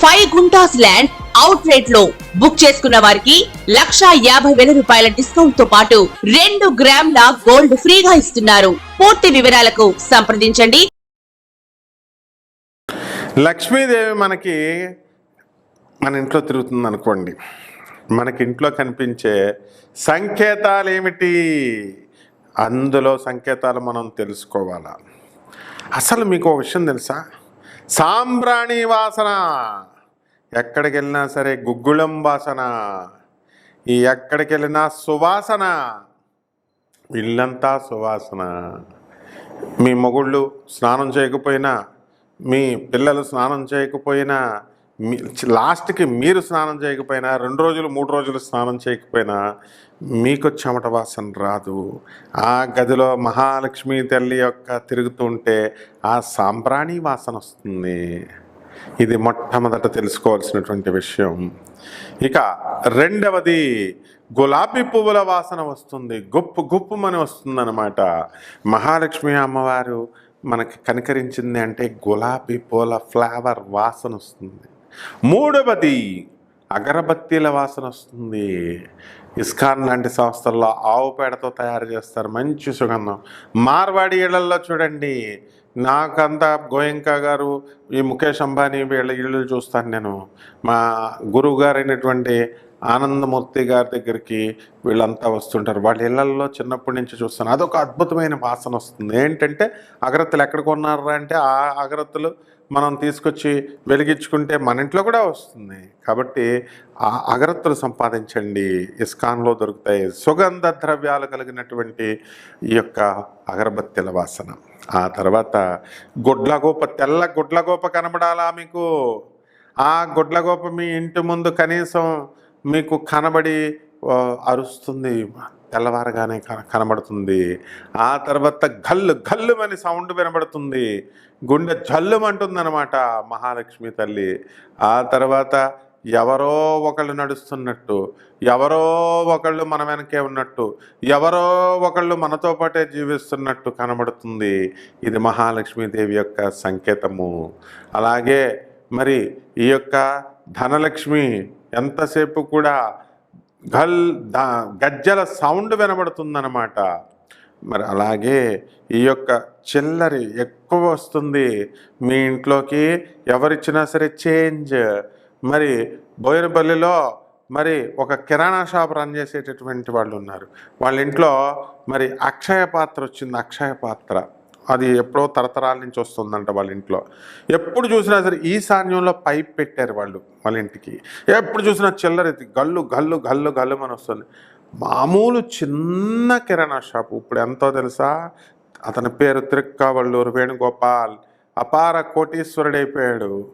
Five guntas land అవుట్ రేట్లో book చేసుకున్న వారికి లక్షా యాభై వేల రూపాయల డిస్కౌంట్తో పాటు రెండు గ్రాముల గోల్డ్ ఫ్రీగా ఇస్తున్నారు. పూర్తి వివరాలకు సంప్రదించండి. లక్ష్మీదేవి మనకి మన ఇంట్లో తిరుగుతుంది అనుకోండి. మనకి ఇంట్లో కనిపించే సంకేతాలు ఏమిటి అందులో సంకేతాలు మనం తెలుసుకోవాలా? అసలు మీకు ఒక విషయం తెలుసా? సాంబ్రాణి వాసన. ఎక్కడికి వెళ్ళినా సరే గుగ్గుళం వాసన. ఈ ఎక్కడికి వెళ్ళినా సువాసన. ఇల్లంతా సువాసన. మీ మొగుళ్ళు స్నానం చేయకపోయినా మీ పిల్లలు స్నానం చేయకపోయినా మీ లాస్ట్కి మీరు స్నానం చేయకపోయినా రెండు రోజులు మూడు రోజులు స్నానం చేయకపోయినా మీకు చెమట వాసన రాదు. ఆ గదిలో మహాలక్ష్మి తల్లి యొక్క తిరుగుతుంటే ఆ సాంబ్రాణి వాసన వస్తుంది. ఇది మొట్టమొదట తెలుసుకోవాల్సినటువంటి విషయం. ఇక రెండవది గులాబీ పువ్వుల వాసన వస్తుంది. గుప్పు గుప్పుమని వస్తుందన్నమాట. మహాలక్ష్మి అమ్మవారు మనకి కనికరించింది అంటే గులాబీ పూల ఫ్లేవర్ వాసన వస్తుంది. మూడవది అగరబత్తీల వాసన వస్తుంది. ఇస్కాన్ లాంటి సంస్థల్లో ఆవు పేడతో తయారు చేస్తారు. మంచి సుగంధం. మార్వాడి ఇళ్ళల్లో చూడండి. నాకంతా గోయంకా గారు ఈ ముఖేష్ అంబానీ వీళ్ళ ఇళ్ళు చూస్తాను నేను. మా గురువు గారైనటువంటి ఆనందమూర్తి గారి దగ్గరికి వీళ్ళంతా వస్తుంటారు. వాళ్ళ ఇళ్ళల్లో చిన్నప్పటి నుంచి చూస్తాను. అదొక అద్భుతమైన వాసన వస్తుంది. ఏంటంటే అగరత్తులు ఎక్కడ కొన్నారా అంటే ఆ అగరత్తులు మనం తీసుకొచ్చి వెలిగించుకుంటే మన ఇంట్లో కూడా వస్తుంది. కాబట్టి ఆ అగరత్తులు సంపాదించండి. ఇస్కాన్లో దొరుకుతాయి. సుగంధ ద్రవ్యాలు కలిగినటువంటి ఈ యొక్క అగరబత్తిల వాసన. ఆ తర్వాత గుడ్లగోప తెల్ల గుడ్లగోప కనబడాలా మీకు? ఆ గుడ్లగోప మీ ఇంటి ముందు కనీసం మీకు కనబడి అరుస్తుంది. తెల్లవారగానే కన కనబడుతుంది. ఆ తర్వాత గల్లు గల్లు అని సౌండ్ వినబడుతుంది. గుండె జల్లుమంటుందన్నమాట మహాలక్ష్మి తల్లి. ఆ తర్వాత ఎవరో ఒకళ్ళు నడుస్తున్నట్టు ఎవరో ఒకళ్ళు మన వెనకే ఉన్నట్టు ఎవరో ఒకళ్ళు మనతో పాటే జీవిస్తున్నట్టు కనబడుతుంది. ఇది మహాలక్ష్మీదేవి యొక్క సంకేతము. అలాగే మరి ఈ యొక్క ధనలక్ష్మి ఎంతసేపు కూడా గల్ ద- గజ్జల సౌండ్ వినబడుతుందన్నమాట. మరి అలాగే ఈ యొక్క చిల్లరి ఎక్కువ వస్తుంది. మీ ఇంట్లోకి ఎవరిచ్చినా సరే చేంజ్. మరి బోయినపల్లిలో మరి ఒక కిరాణా షాప్ రన్ చేసేటటువంటి వాళ్ళు ఉన్నారు వాళ్ళ ఇంట్లో మరి అక్షయ పాత్ర వచ్చింది అక్షయ పాత్ర. అది ఎప్పుడో తరతరాల నుంచి వస్తుందంట వాళ్ళ ఇంట్లో. ఎప్పుడు చూసినా సరే ఈశాన్యంలో పైప్ పెట్టారు వాళ్ళు వాళ్ళ ఇంటికి. ఎప్పుడు చూసినా చిల్లర ఇది గల్లు గల్లు గల్లు గల్లు అని వస్తుంది. మామూలు చిన్న కిరాణా షాపు. ఇప్పుడు ఎంతో తెలుసా? అతని పేరు త్రిక్కవళ్ళూరు వేణుగోపాల్. అపార కోటీశ్వరుడైపోయాడు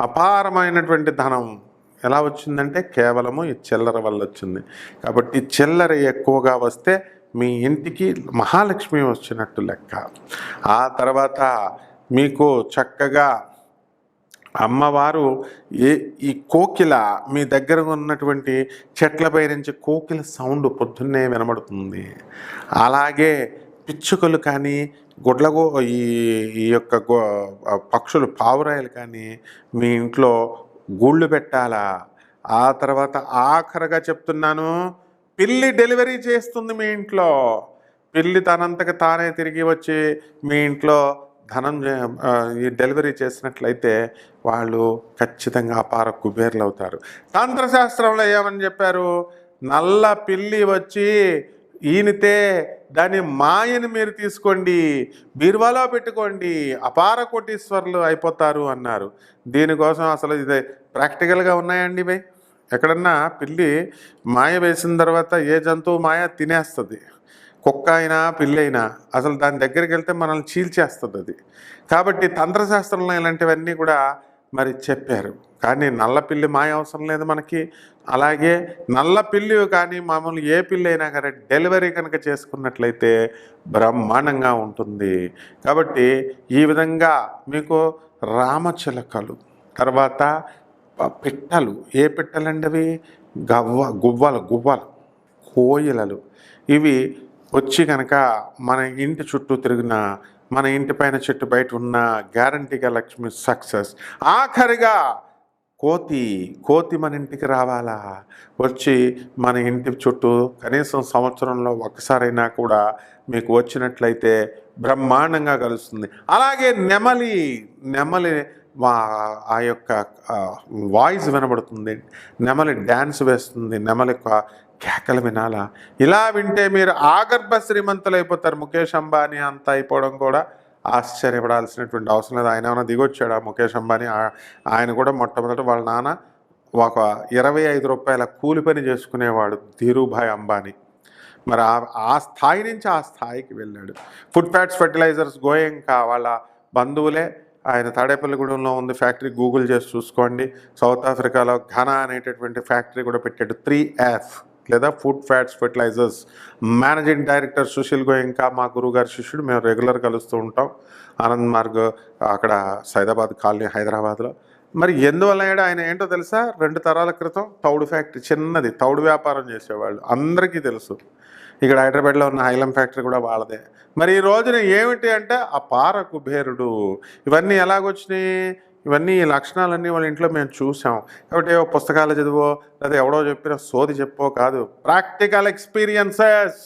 అపారమైనటువంటి ధనం. ఎలా వచ్చిందంటే కేవలము ఈ చిల్లర వల్ల వచ్చింది. కాబట్టి చిల్లర ఎక్కువగా వస్తే మీ ఇంటికి మహాలక్ష్మి వచ్చినట్టు లెక్క. ఆ తర్వాత మీకు చక్కగా అమ్మవారు ఏ ఈ కోకిల మీ దగ్గర ఉన్నటువంటి చెట్లపై నుంచి కోకిల సౌండ్ పొద్దున్నే వినబడుతుంది. అలాగే పిచ్చుకలు కానీ గుడ్లగో ఈ ఈ యొక్క పక్షులు పావురాయలు కానీ మీ ఇంట్లో గూళ్ళు పెట్టాలా? ఆ తర్వాత ఆఖరగా చెప్తున్నాను పిల్లి డెలివరీ చేస్తుంది మీ ఇంట్లో. పిల్లి తనంతకు తానే తిరిగి వచ్చి మీ ఇంట్లో ధనం ఈ డెలివరీ చేసినట్లయితే వాళ్ళు ఖచ్చితంగా అపార కుబేర్లు అవుతారు తంత్రశాస్త్రంలో ఏమని చెప్పారు? నల్ల పిల్లి వచ్చి ఈనితే దాని మాయని మీరు తీసుకోండి బీరువాలో పెట్టుకోండి అపార కోటీశ్వర్లు అయిపోతారు అన్నారు. దీనికోసం అసలు ఇది ప్రాక్టికల్గా ఉన్నాయండి ఇవి ఎక్కడన్నా పిల్లి మాయ వేసిన తర్వాత ఏ జంతువు మాయ తినేస్తుంది. కుక్క అయినా పిల్లి అయినా అసలు దాని దగ్గరికి వెళ్తే మనల్ని చీల్చేస్తుంది అది. కాబట్టి తంత్రశాస్త్రంలో ఇలాంటివన్నీ కూడా మరి చెప్పారు. కానీ నల్ల పిల్లి మాయ అవసరం లేదు మనకి. అలాగే నల్ల పిల్లి కానీ మామూలు ఏ పిల్లి అయినా కానీ డెలివరీ కనుక చేసుకున్నట్లయితే బ్రహ్మాండంగా ఉంటుంది. కాబట్టి ఈ విధంగా మీకు రామచిలకలు తర్వాత పిట్టలు ఏ పిట్టలండి అవి గవ్వ గువ్వలు గువ్వలు కోయిలలు. ఇవి వచ్చి కనుక మన ఇంటి చుట్టూ తిరిగిన మన ఇంటి పైన చెట్టు బయట ఉన్న గ్యారంటీగా లక్ష్మి సక్సెస్. ఆఖరిగా కోతి కోతి మన ఇంటికి రావాలా? వచ్చి మన ఇంటి చుట్టూ కనీసం సంవత్సరంలో ఒక్కసారైనా కూడా మీకు వచ్చినట్లయితే బ్రహ్మాండంగా కలుస్తుంది. అలాగే నెమలి నెమలి వా ఆ యొక్క వాయిస్ వినబడుతుంది నెమలి డ్యాన్స్ వేస్తుంది నెమలి యొక్క కేకలు వినాలా? ఇలా వింటే మీరు ఆగర్భ శ్రీమంతులు అయిపోతారు ముఖేష్ అంబానీ అంత అయిపోవడం కూడా ఆశ్చర్యపడాల్సినటువంటి అవసరం లేదు. ఆయన ఏమైనా దిగొచ్చాడు ఆ ముఖేష్ అంబానీ? ఆయన కూడా మొట్టమొదట వాళ్ళ నాన్న ఒక ఇరవై ఐదు రూపాయల కూలి పని చేసుకునేవాడు ధీరుభాయ్ అంబానీ. మరి ఆ స్థాయి నుంచి ఆ స్థాయికి వెళ్ళాడు. ఫుడ్ ఫ్యాట్స్ ఫెర్టిలైజర్స్ గోయంకా వాళ్ళ బంధువులే ఆయన తాడేపల్లిగూడెంలో ఉంది ఫ్యాక్టరీ గూగుల్ చేసి చూసుకోండి. సౌత్ ఆఫ్రికాలో ఘనా అనేటటువంటి ఫ్యాక్టరీ కూడా పెట్టాడు. త్రీ ఎఫ్ లేదా food fats fertilizers. Managing director Sushil Goenka మా గురుగారి శిష్యుడు. మేము రెగ్యులర్ కలుస్తూ ఉంటాం. ఆనంద్ మార్గ్ అక్కడ సైదాబాద్ కాలనీ హైదరాబాద్లో. మరి ఎందువల్ల ఆయన ఏంటో తెలుసా? రెండు తరాల క్రితం తౌడు ఫ్యాక్టరీ చిన్నది తౌడు వ్యాపారం చేసేవాళ్ళు. అందరికీ తెలుసు. ఇక్కడ హైదరాబాద్లో ఉన్న హైలం ఫ్యాక్టరీ కూడా వాళ్ళదే. మరి ఈ రోజున ఏమిటి అంటే ఆ పార కుబేరుడు. ఇవన్నీ ఎలాగొచ్చినాయి? ఇవన్నీ ఈ లక్షణాలన్నీ వాళ్ళ ఇంట్లో మేము చూసాం. కాబట్టి ఏవో పుస్తకాలు చదివో లేదా ఎవడో చెప్పిన సోది చెప్పో కాదు. Practical experiences.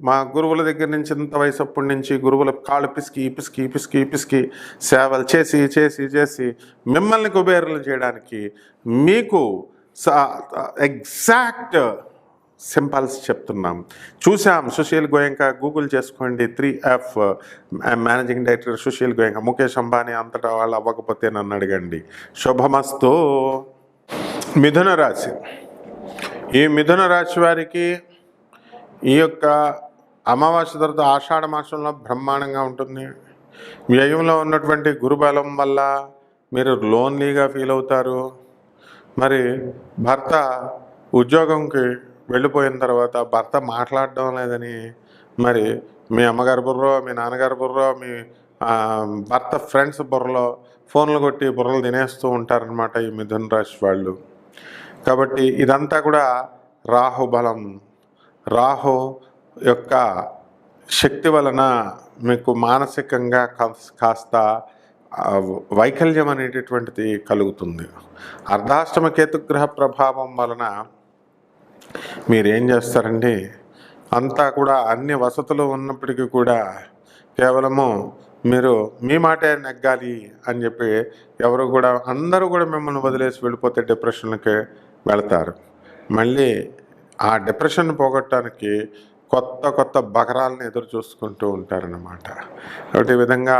మా గురువుల దగ్గర నుంచి ఇంత వయసు అప్పటి నుంచి గురువుల కాళ్ళు పిసికి పిసికి పిసికి పిసికి సేవలు చేసి చేసి చేసి మిమ్మల్ని కుబేరులు చేయడానికి మీకు ఎగ్జాక్ట్ సింపల్స్ చెప్తున్నాం. చూసాం సుశీల్ గోయంక గూగుల్ చేసుకోండి three F managing director Sushil Goenka Mukesh Ambani అంతటా వాళ్ళు అవ్వకపోతే నన్ను అడగండి. శుభమస్తు. మిథున రాశి. ఈ మిథున రాశి వారికి ఈ యొక్క అమావాస్య తర్వాత ఆషాఢ మాసంలో బ్రహ్మాండంగా ఉంటుంది. వ్యయంలో ఉన్నటువంటి గురుబలం వల్ల మీరు లోన్లీగా ఫీల్ అవుతారు. మరి భర్త ఉద్యోగంకి వెళ్ళిపోయిన తర్వాత భర్త మాట్లాడడం లేదని మరి మీ అమ్మగారి బుర్రో మీ నాన్నగారి బుర్రో మీ భర్త ఫ్రెండ్స్ బుర్రలో ఫోన్లు కొట్టి బుర్రలు తినేస్తూ ఉంటారనమాట ఈ మిథున్ రాశి వాళ్ళు. కాబట్టి ఇదంతా కూడా రాహు బలం. రాహు యొక్క శక్తి వలన మీకు మానసికంగా కాస్త వైకల్యం అనేటటువంటిది కలుగుతుంది. అర్ధాష్టమ కేతుగ్రహ ప్రభావం వలన మీరేం చేస్తారండి? అంతా కూడా అన్ని వసతులు ఉన్నప్పటికీ కూడా కేవలము మీరు మీ మాటే నెగ్గాలి అని చెప్పి ఎవరు కూడా అందరూ కూడా మిమ్మల్ని వదిలేసి వెళ్ళిపోతే డిప్రెషన్కి వెళతారు. మళ్ళీ ఆ డిప్రెషన్ పోగొట్టడానికి కొత్త కొత్త బకరాలను ఎదురు చూసుకుంటూ ఉంటారన్నమాట. కాబట్టి ఈ విధంగా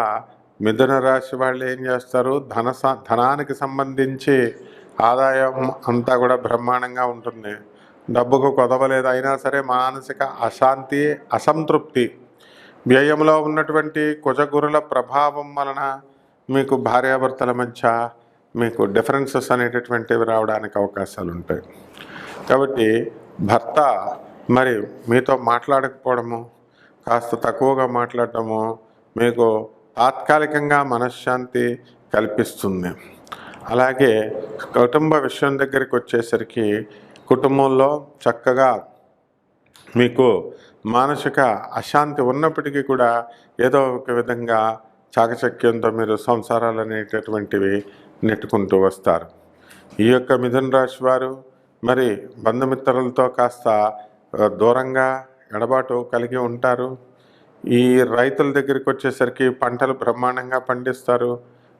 మిథున రాశి వాళ్ళు ఏం చేస్తారు? ధన ధనానికి సంబంధించి ఆదాయం అంతా కూడా బ్రహ్మాండంగా ఉంటుంది. డబ్బుకు కొదవలేదు అయినా సరే మానసిక అశాంతి అసంతృప్తి వ్యయంలో ఉన్నటువంటి కుజగురుల ప్రభావం వలన మీకు భార్యాభర్తల మధ్య మీకు డిఫరెన్సెస్ అనేటటువంటివి రావడానికి అవకాశాలు ఉంటాయి. కాబట్టి భర్త మరి మీతో మాట్లాడకపోవడము కాస్త తక్కువగా మాట్లాడటము మీకు తాత్కాలికంగా మనశ్శాంతి కల్పిస్తుంది. అలాగే కుటుంబ విషయం దగ్గరికి వచ్చేసరికి కుటుంబంలో చక్కగా మీకు మానసిక అశాంతి ఉన్నప్పటికీ కూడా ఏదో ఒక విధంగా చాకచక్యంతో మీరు సంసారాలు అనేటటువంటివి నెట్టుకుంటూ వస్తారు. ఈ యొక్క మిథున రాశి వారు మరి బంధుమిత్రులతో కాస్త దూరంగా ఎడబాటు కలిగి ఉంటారు. ఈ రైతుల దగ్గరికి వచ్చేసరికి పంటలు బ్రహ్మాండంగా పండిస్తారు.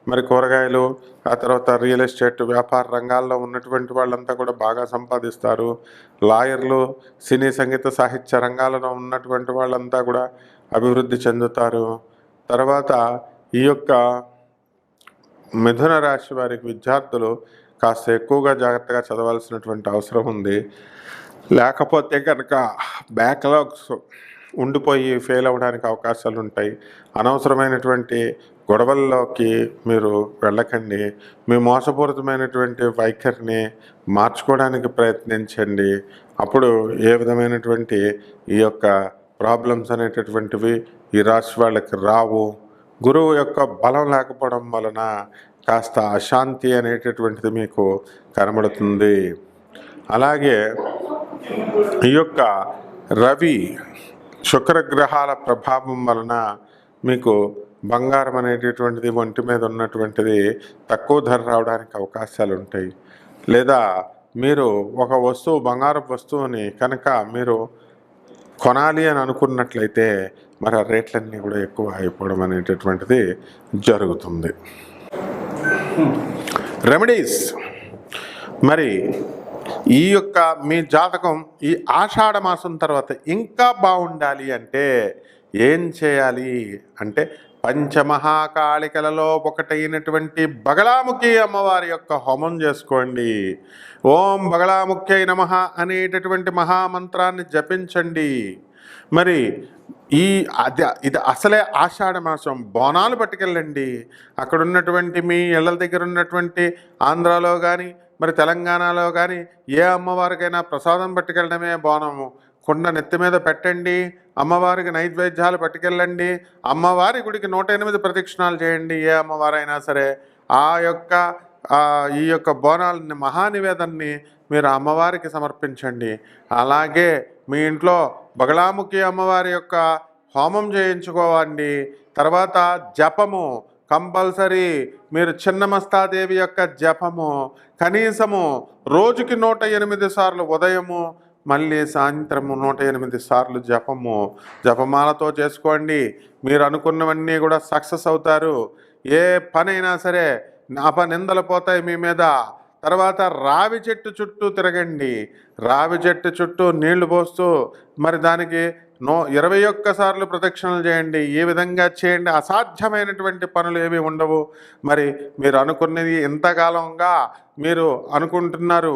మరి కూరగాయలు ఆ తర్వాత రియల్ ఎస్టేట్ వ్యాపార రంగాల్లో ఉన్నటువంటి వాళ్ళంతా కూడా బాగా సంపాదిస్తారు. లాయర్లు సినీ సంగీత సాహిత్య రంగాలలో ఉన్నటువంటి వాళ్ళంతా కూడా అభివృద్ధి చెందుతారు. తర్వాత ఈ యొక్క మిథున రాశి వారికి విద్యార్థులు కాస్త ఎక్కువగా జాగ్రత్తగా చదవాల్సినటువంటి అవసరం ఉంది. లేకపోతే కనుక బ్యాక్లాగ్స్ ఉండిపోయి ఫెయిల్ అవ్వడానికి అవకాశాలు ఉంటాయి. అనవసరమైనటువంటి గొడవల్లోకి మీరు వెళ్ళకండి. మీ మోసపూరితమైనటువంటి వైఖరిని మార్చుకోవడానికి ప్రయత్నించండి. అప్పుడు ఏ విధమైనటువంటి ఈ యొక్క ప్రాబ్లమ్స్ అనేటటువంటివి ఈ రాశి వాళ్ళకి రావు. గురువు యొక్క బలం లేకపోవడం వలన కాస్త అశాంతి అనేటటువంటిది మీకు కనబడుతుంది. అలాగే ఈ యొక్క రవి శుక్రగ్రహాల ప్రభావం వలన మీకు బంగారం అనేటటువంటిది ఒంటి మీద ఉన్నటువంటిది తక్కువ ధర రావడానికి అవకాశాలు ఉంటాయి. లేదా మీరు ఒక వస్తువు బంగారం వస్తువుని కనుక మీరు కొనాలి అని అనుకున్నట్లయితే మరి ఆ రేట్లన్నీ కూడా ఎక్కువ అయిపోవడం అనేటటువంటిది జరుగుతుంది. రెమెడీస్ మరి ఈ యొక్క మీ జాతకం ఈ ఆషాఢ మాసం తర్వాత ఇంకా బాగుండాలి అంటే ఏం చేయాలి? అంటే పంచమహాకాళికలలో ఒకటైనటువంటి బగళాముఖి అమ్మవారి యొక్క హోమం చేసుకోండి. ఓం బగళాముఖ్యై నమ అనేటటువంటి మహామంత్రాన్ని జపించండి. మరి ఈ అది ఇది అసలే ఆషాఢ మాసం. బోనాలు పట్టుకెళ్ళండి. అక్కడ ఉన్నటువంటి మీ ఇళ్ళ దగ్గర ఉన్నటువంటి ఆంధ్రాలో కానీ మరి తెలంగాణలో కానీ ఏ అమ్మవారికైనా ప్రసాదం పట్టుకెళ్ళడమే బోనము కుండ నెత్తి మీద పెట్టండి అమ్మవారికి నైవేద్యాలు పట్టుకెళ్ళండి అమ్మవారి గుడికి నూట ఎనిమిది ప్రదక్షిణాలు చేయండి ఏ అమ్మవారైనా సరే. ఆ యొక్క ఈ యొక్క బోనాలని మహానివేదన్ని మీరు అమ్మవారికి సమర్పించండి. అలాగే మీ ఇంట్లో బగళాముఖి అమ్మవారి యొక్క హోమం చేయించుకోవండి. తర్వాత జపము కంపల్సరీ మీరు చిన్నమస్తాదేవి యొక్క జపము కనీసము రోజుకి నూట ఎనిమిది సార్లు ఉదయము మళ్ళీ సాయంత్రము నూట ఎనిమిది సార్లు జపము. జపమాలతో చేసుకోండి. మీరు అనుకున్నవన్నీ కూడా సక్సెస్ అవుతారు. ఏ పనైనా సరే అపనిందలు పోతాయి మీ మీద. తర్వాత రావి చెట్టు చుట్టూ తిరగండి. రావి చెట్టు చుట్టూ నీళ్ళు పోస్తూ మరి దానికి నో ఇరవై ఒక్కసార్లు ప్రదక్షిణలు చేయండి ఏ విధంగా చేయండి అసాధ్యమైనటువంటి పనులు ఏవి ఉండవు. మరి మీరు అనుకున్నది ఎంతకాలంగా మీరు అనుకుంటున్నారు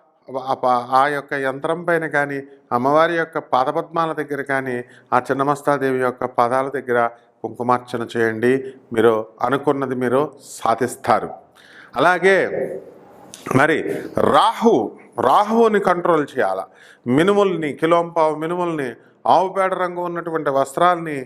ఆ ప- ఆ యొక్క యంత్రం పైన కానీ అమ్మవారి యొక్క పాదపద్మాల దగ్గర కానీ ఆ చిన్నమస్తాదేవి యొక్క పాదాల దగ్గర కుంకుమార్చన చేయండి. మీరు అనుకున్నది మీరు సాధిస్తారు. అలాగే మరి రాహు రాహువుని కంట్రోల్ చేయాల? మినుముల్ని కిలోంపావు మినుముల్ని ఆవు పేడ రంగు ఉన్నటువంటి వస్త్రాల్ని